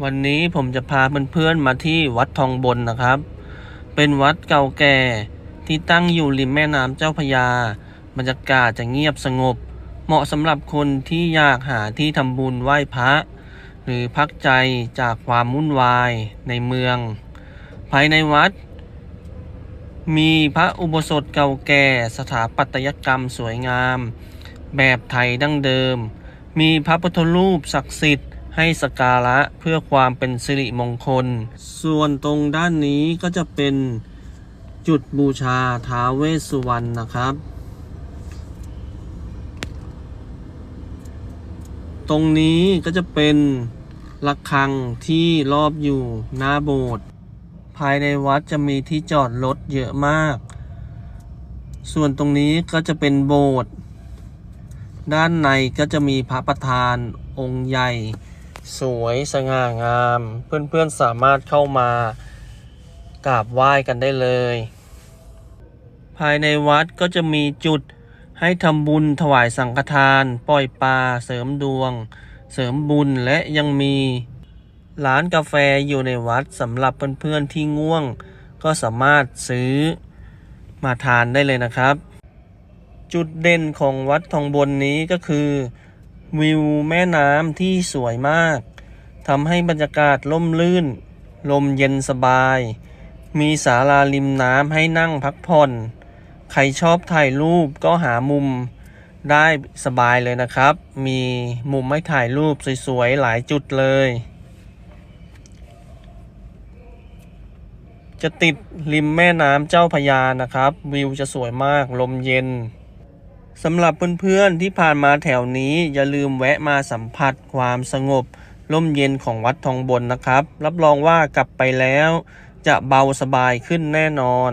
วันนี้ผมจะพาเพื่อนๆมาที่วัดทองบนนะครับ เป็นวัดเก่าแก่ที่ตั้งอยู่ริมแม่น้ำเจ้าพยา บรรยากาศจะเงียบสงบ เหมาะสำหรับคนที่อยากหาที่ทำบุญไหว้พระ หรือพักใจจากความวุ่นวายในเมือง ภายในวัด มีพระอุโบสถเก่าแก่สถาปัตยกรรมสวยงาม แบบไทยดั้งเดิม มีพระพุทธรูปศักดิ์สิทธิ์ ให้สการะเพื่อความเป็นสิริมงคล ส่วนตรงด้านนี้ก็จะเป็นจุดบูชาท้าเวสสุวรรณนะครับ ตรงนี้ก็จะเป็นระฆังที่รอบอยู่หน้าโบสถ์ภายในวัดจะมีที่จอดรถเยอะมาก ส่วนตรงนี้ก็จะเป็นโบสถ์ด้านในก็จะมีพระประธานองค์ใหญ่ สวยสง่างาม เพื่อนๆสามารถเข้ามากราบไหว้กันได้เลย ภายในวัดก็จะมีจุดให้ทำบุญถวายสังฆทาน ปล่อยปลาเสริมดวง เสริมบุญและยังมีร้านกาแฟอยู่ในวัดสำหรับเพื่อนๆที่ง่วง ก็สามารถซื้อมาทานได้เลยนะครับ จุดเด่นของวัดทองบนนี้ก็คือ วิวแม่น้ำที่สวยมากทำให้บรรยากาศร่มรื่น ลมเย็นสบาย มีศาลาริมน้ำให้นั่งพักผ่อน ใครชอบถ่ายรูปก็หามุมได้สบายเลยนะครับ มีมุมให้ถ่ายรูปสวยๆ หลายจุดเลย จะติดริมแม่น้ำเจ้าพยานะครับ วิวจะสวยมาก ลมเย็น สำหรับเพื่อนๆที่ผ่านมาแถวนี้อย่าลืมแวะมาสัมผัสความสงบร่มเย็นของวัดทองบนนะครับ รับรองว่ากลับไปแล้ว จะเบาสบายขึ้นแน่นอน